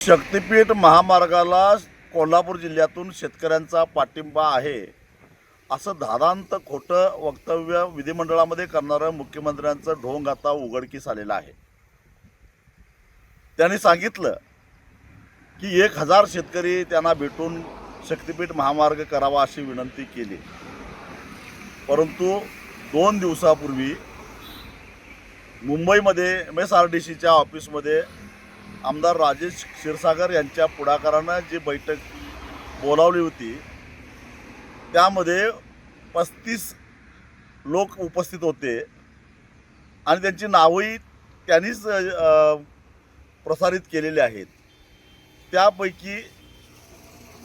शक्तिपीठ महामार्गाला कोल्हापूर जिल्ह्यातून शेतकऱ्यांचा पाठिंबा आहे. असं धारांत खोटं वक्तव्य विधिमंडळामध्ये करणारं मुख्यमंत्र्यांचं ढोंग आता उघडकीस आलेलं आहे. त्यांनी सांगितलं की एक हजार शेतकरी त्यांना भेटून शक्तिपीठ महामार्ग करावा अशी विनंती केली. परंतु दोन दिवसापूर्वी मुंबईमध्ये एम एस आर डी सीच्या ऑफिसमध्ये आमदार राजेश क्षीरसागर यांच्या पुढाकारानं जी बैठक बोलावली होती त्यामध्ये पस्तीस लोक उपस्थित होते. आणि त्यांची नावंही त्यांनीच प्रसारित केलेली आहेत. त्यापैकी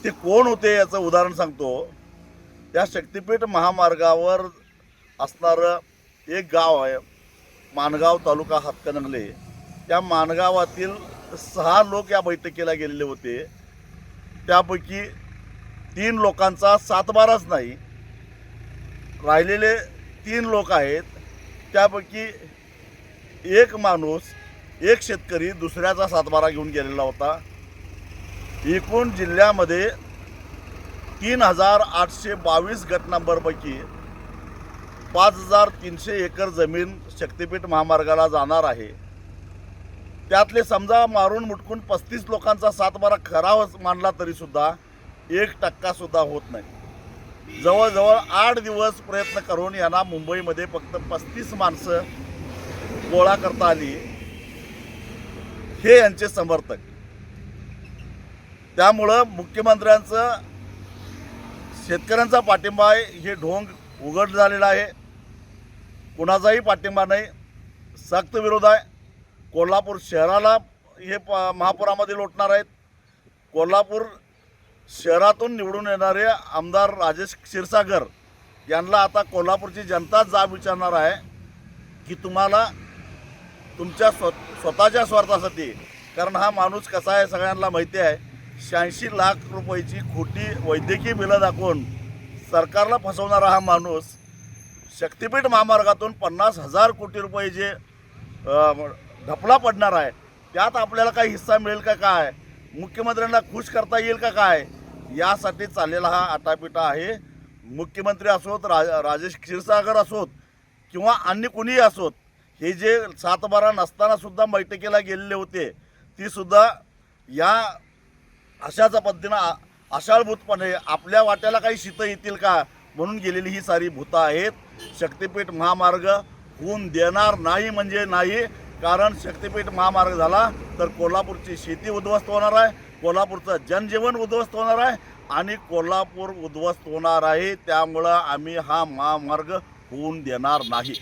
ते कोण होते याचं उदाहरण सांगतो. त्या शक्तिपीठ महामार्गावर असणारं एक गाव आहे माणगाव तालुका हातकणंगले त्या माणगावातील सहा लोक या बैठकीला गेलेले होते. त्यापैकी तीन लोकांचा सातबाराच नाही. राहिलेले तीन लोक आहेत. त्यापैकी एक माणूस एक शेतकरी दुसऱ्याचा सातबारा घेऊन गेलेला होता. एकूण जिल्ह्यामध्ये तीन हजार आठशे बावीस गट नंबरपैकी पाच हजार तीनशे एकर जमीन शक्तिपीठ महामार्गाला जाणार आहे. त्यातले समजा मारून मुटकून पस्तीस लोकांचा सातबारा खरा मानला तरीसुद्धा एक टक्कासुद्धा होत नाही. जवळजवळ आठ दिवस प्रयत्न करून यांना मुंबईमध्ये फक्त पस्तीस माणसं गोळा करता आली. हे यांचे समर्थक. त्यामुळं मुख्यमंत्र्यांचं शेतकऱ्यांचा पाठिंबा आहे. हे ढोंग उघड झालेला आहे. कुणाचाही पाठिंबा नाही. सक्त विरोध आहे. कोल्हापूर शहराला हे प महापुरामध्ये लोटणार आहेत. कोल्हापूर शहरातून निवडून येणारे आमदार राजेश क्षीरसागर यांना आता कोल्हापूरची जनता जाब विचारणार आहे की तुम्हाला तुमच्या स्व स्वतःच्या स्वार्थासाठी कारण हा माणूस कसा आहे सगळ्यांना माहिती आहे शहाऐंशी लाख रुपयाची खोटी वैद्यकीय बिलं दाखवून सरकारला फसवणारा हा माणूस शक्तिपीठ महामार्गातून पन्नास हजार कोटी रुपये जे ढपला पडणार आहे. त्यात आपल्याला काही हिस्सा मिळेल का काय? मुख्यमंत्र्यांना खुश करता येईल का काय? यासाठी चाललेला हा आटापिटा आहे. मुख्यमंत्री असोत रा राजेश क्षीरसागर असोत किंवा अन्य कुणीही असोत हे जे सातबारा नसतानासुद्धा बैठकीला गेलेले होते तीसुद्धा या अशाच पद्धतीनं आ- आषाढभूतपणे आपल्या वाट्याला काही शीतं येतील का म्हणून गेलेली ही सारी भूतं आहेत. शक्तिपीठ महामार्ग होऊन देणार नाही म्हणजे नाही. कारण शक्तिपीठ महामार्ग झाला तर कोल्हापूरची शेती उद्ध्वस्त होणार आहे. कोल्हापूरचं जनजीवन उद्ध्वस्त होणार आहे आणि कोल्हापूर उद्ध्वस्त होणार आहे. त्यामुळं आम्ही हा महामार्ग होऊन देणार नाही.